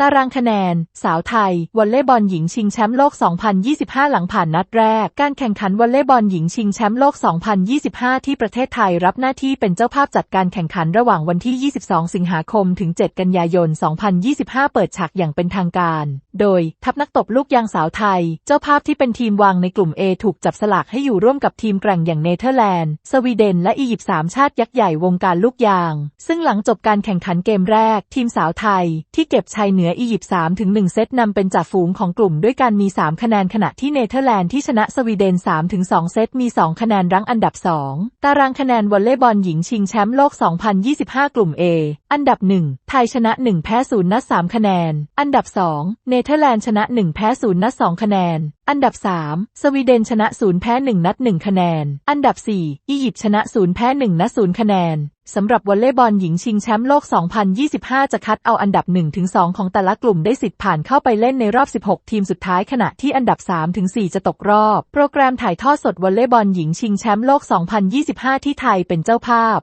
ตารางคะแนน สาวไทยวอลเลย์บอลหญิงชิงแชมป์โลก 2025 หลังผ่านนัดแรก การแข่งขันวอลเลย์บอลหญิงชิงแชมป์โลก 2025 ที่ประเทศไทยรับหน้าที่เป็นเจ้าภาพจัดการแข่งขันระหว่างวันที่ 22 สิงหาคม ถึง 7 กันยายน 2025 เปิดฉากอย่างเป็นทางการ โดย ทัพนักตบลูกยางสาวไทย เจ้าภาพที่เป็นทีมวางในกลุ่ม A ถูกจับสลากให้อยู่ร่วมกับทีมแกร่งอย่างเนเธอร์แลนด์ สวีเดน และอียิปต์สามชาติยักษ์ใหญ่วงการลูกยาง ซึ่งหลังจบการแข่งขันเกมแรก ทีมสาวไทย ที่เก็บชัยเหนือออียิปต์3ถึง1เซตนำเป็นจ่าฝูงของกลุ่มด้วยการมี 3 คะแนนขณะที่เนเธอร์แลนด์ที่ชนะสวีเดน3ถึง2เซตมี 2 คะแนนรั้งอันดับ 2 ตารางคะแนนวอลเลย์บอลหญิงชิงแชมป์โลก 2025 กลุ่ม A อันดับ 1 ไทยชนะ 1 แพ้0นัด3คะแนน อันดับ 2 เนเธอร์แลนด์ชนะ 1 แพ้0นัด2คะแนนอันดับ 3 สวีเดนชนะ 0 แพ้ 1 นัด 1 คะแนน อันดับ 4 อียิปต์ชนะ 0 แพ้ 1 นัด 0 คะแนน สำหรับวอลเลย์บอลหญิงชิงแชมป์โลก 2025 จะคัดเอาอันดับ 1-2 ของแต่ละกลุ่มได้สิทธิ์ผ่านเข้าไปเล่นในรอบ 16 ทีมสุดท้ายขณะที่อันดับ 3-4 จะตกรอบ โปรแกรมถ่ายทอดสดวอลเลย์บอลหญิงชิงแชมป์โลก 2025 ที่ไทยเป็นเจ้าภาพ